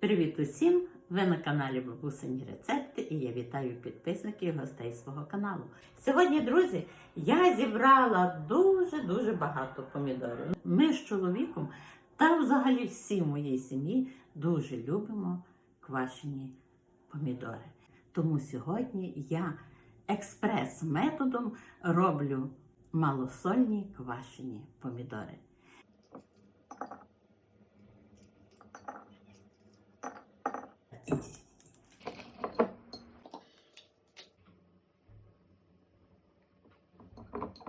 Привіт усім! Ви на каналі Бабусині Рецепти і я вітаю підписників і гостей свого каналу. Сьогодні, друзі, я зібрала дуже-дуже багато помідорів. Ми з чоловіком та взагалі всі в моїй сім'ї дуже любимо квашені помідори. Тому сьогодні я експрес-методом роблю малосольні квашені помідори. Thank you.